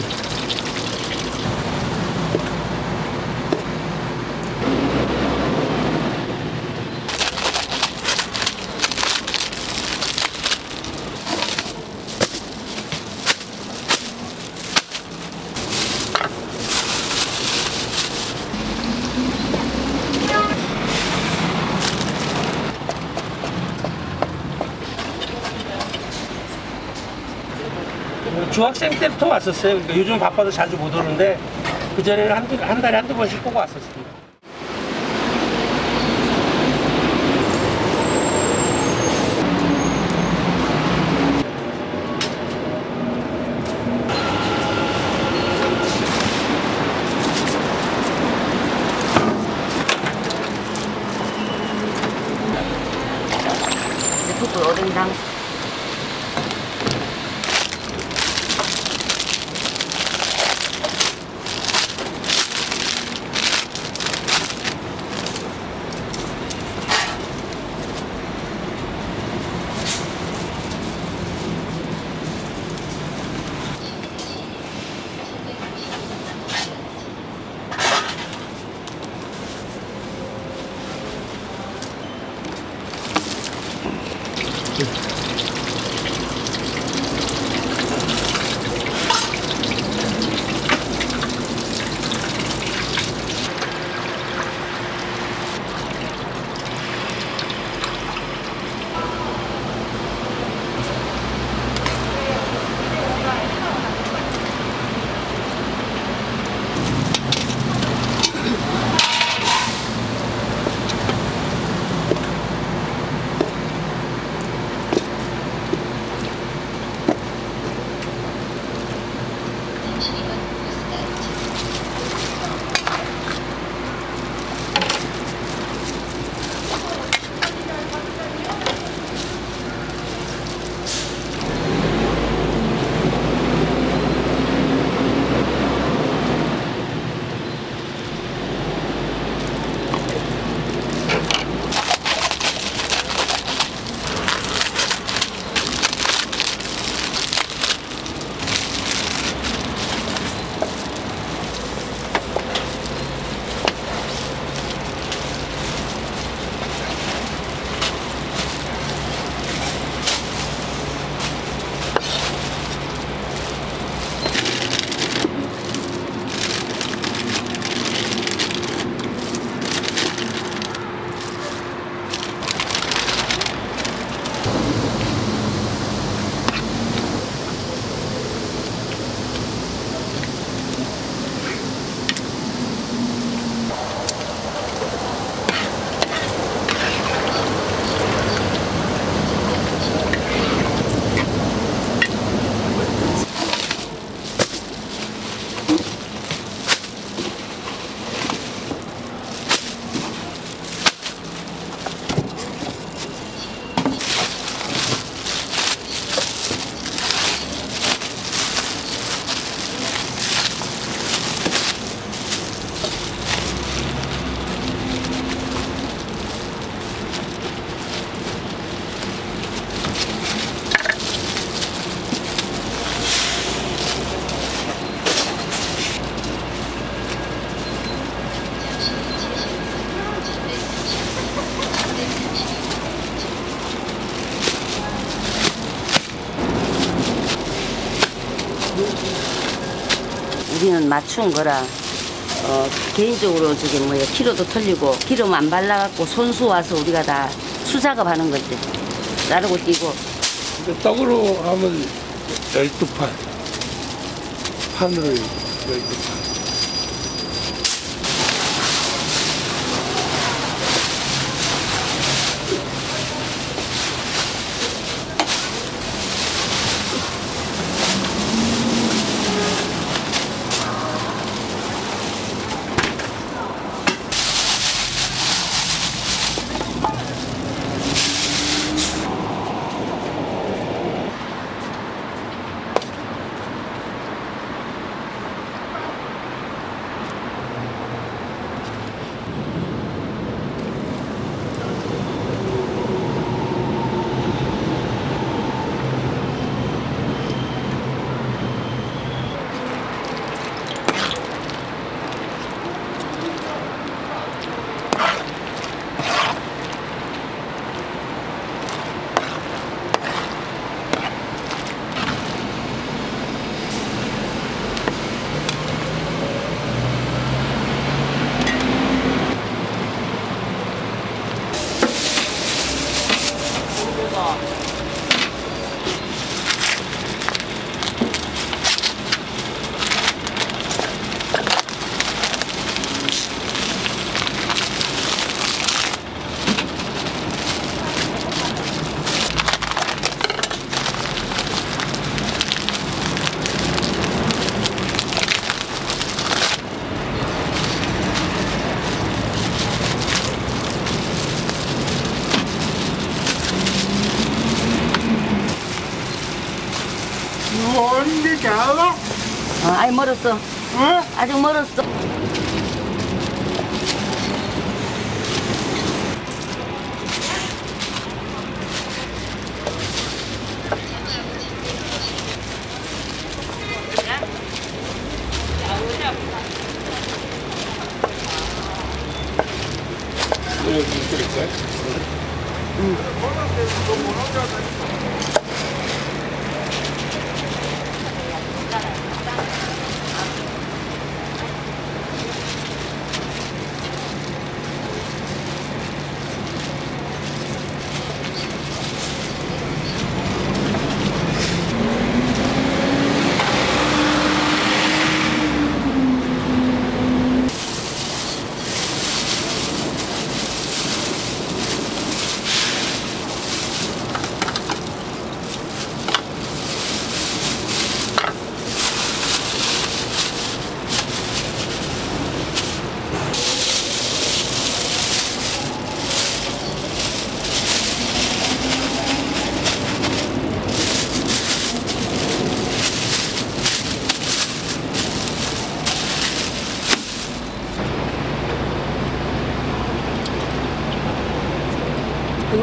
Thank you. 중학생 때부터 왔었어요. 그러니까 요즘 바빠서 자주 못 오는데 그전에는 한두, 한 달에 한두 번씩 꼭 왔었습니다. 맞춘 거라 어, 개인적으로 저기 뭐야 키로도 틀리고 기름 안 발라갖고 손수 와서 우리가 다 수작업하는 거지 자르고 뛰고 떡으로 하면 12판. 판으로 12판. 와. 언제 잘라? 어, 아이 멀었어. 어? 아직 멀었어.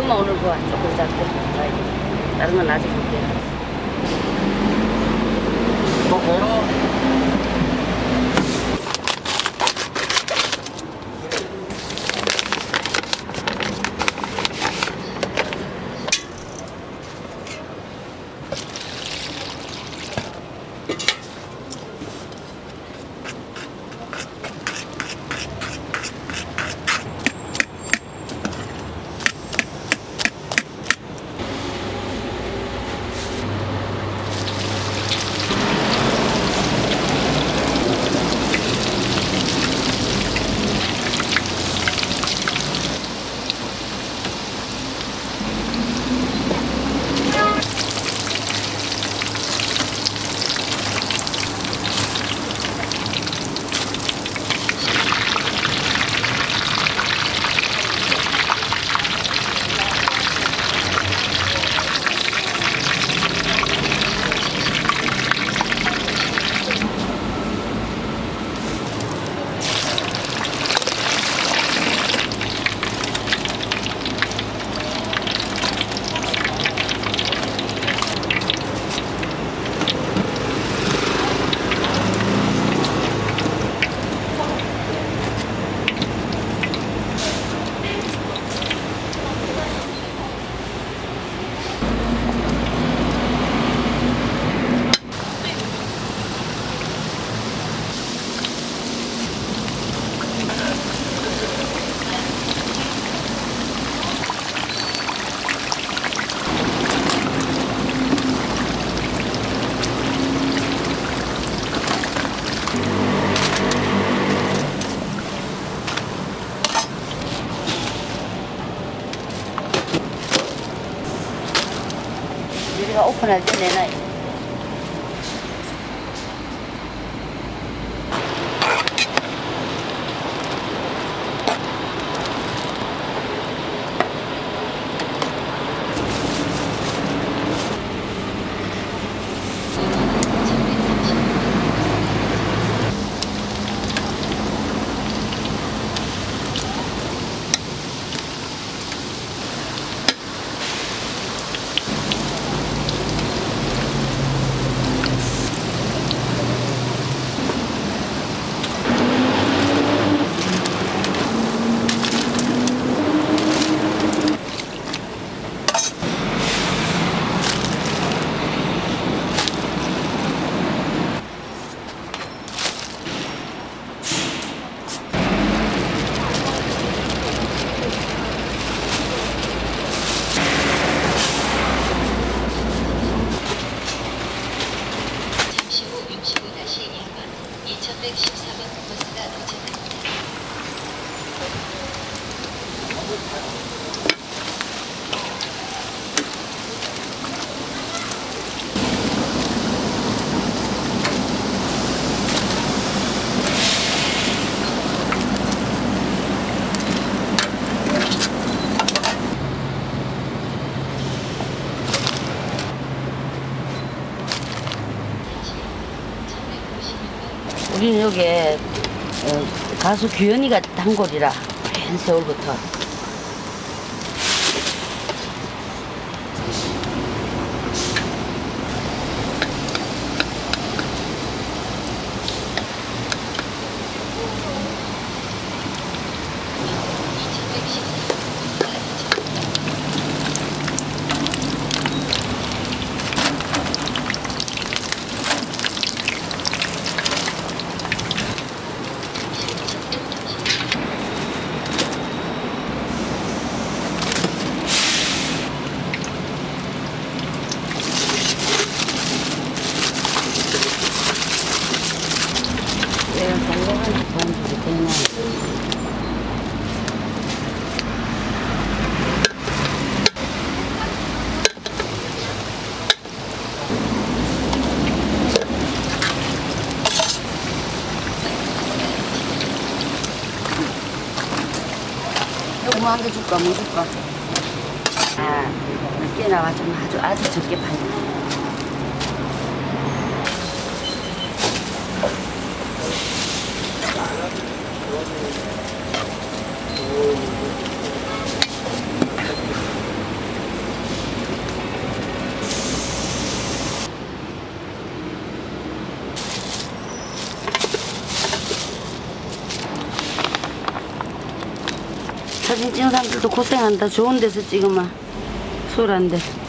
그거만 오늘 그거 조금. 아이, 다른 건 나중에 볼게. 우리 가 오픈할 때 내놔. 우리는 여기 어, 가수 규현이가 단골이라 오랜 세월부터 내가 건강한 도움주기 때문에 요거 뭐 한개 줄까 뭐 줄까? 아 늦게 나와좀 아주 아주 적게 팔려 사진 찍는 사람들도 고생한다. 좋은 데서 찍으면 소란데.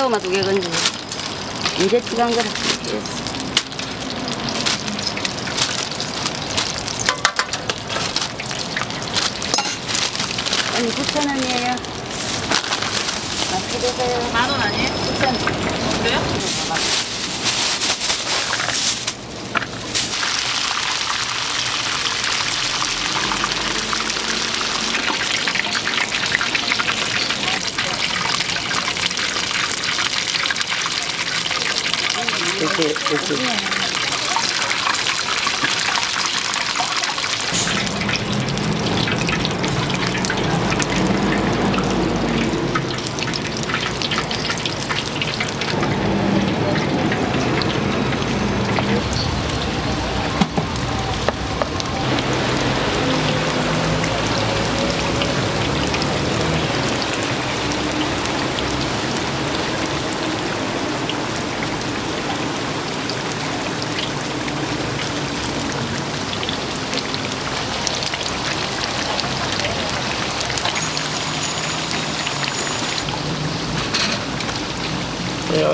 새우만 두 개 건지. 이제 찍은 거라. 언니 9천 원이에요. 맛있게 드세요. 만 원 아니에요? 9천 원. 그래요? 이렇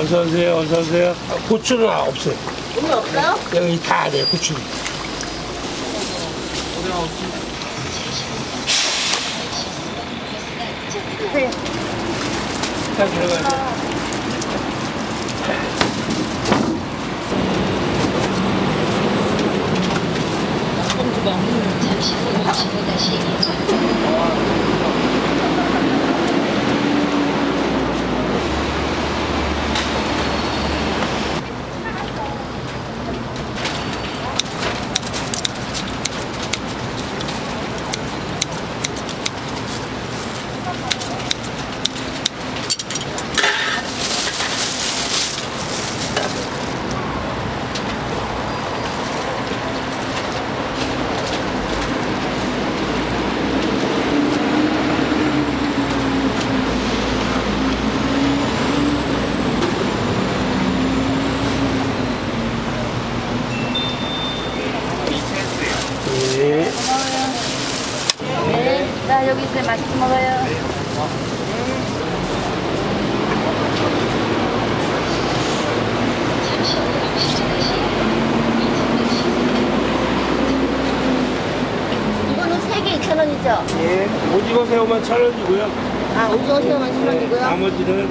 어서 오세요. 어서 오세요. 고추는 없어요. 고기 없어요? 여기 다 돼요. 고추. 네. 다 들어가요. 잠시 후 55-2. 새우만 천 원이고요. 아, 오징어 새우만 네, 1,000원이고요? 나머지는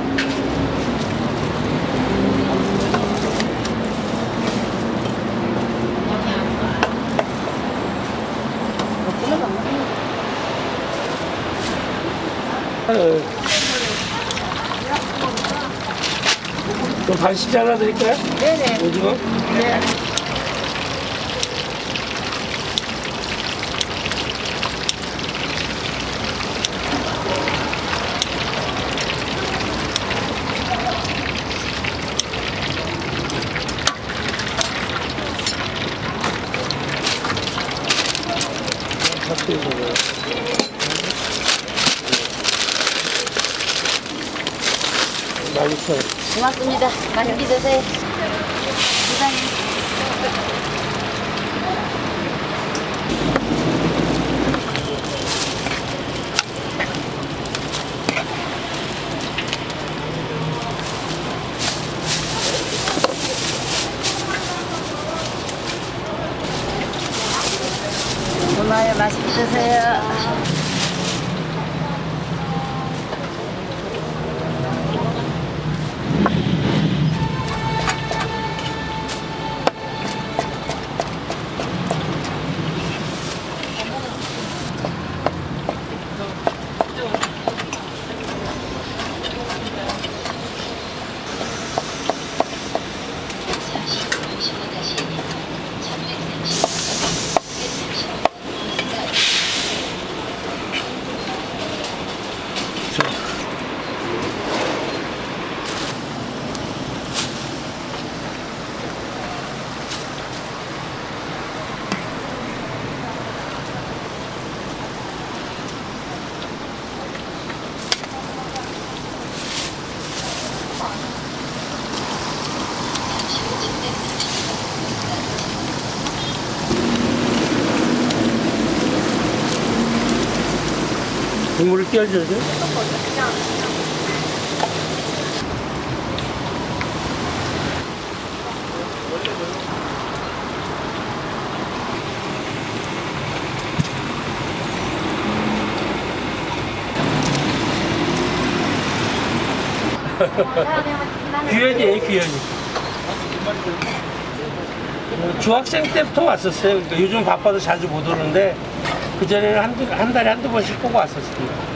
어. 좀 반씩 잘라 드릴까요? 네네. 오징어? 네. 잡수해서 맛있어요. 고맙습니다. 맛있게 드세요. 부장님. 6개월 줘야 돼? 귀현이에요, 귀현이. 어, 중학생 때부터 왔었어요. 그러니까 요즘 바빠서 자주 못 오는데, 그전에는 한, 한 달에 한두 번씩 보고 왔었습니다.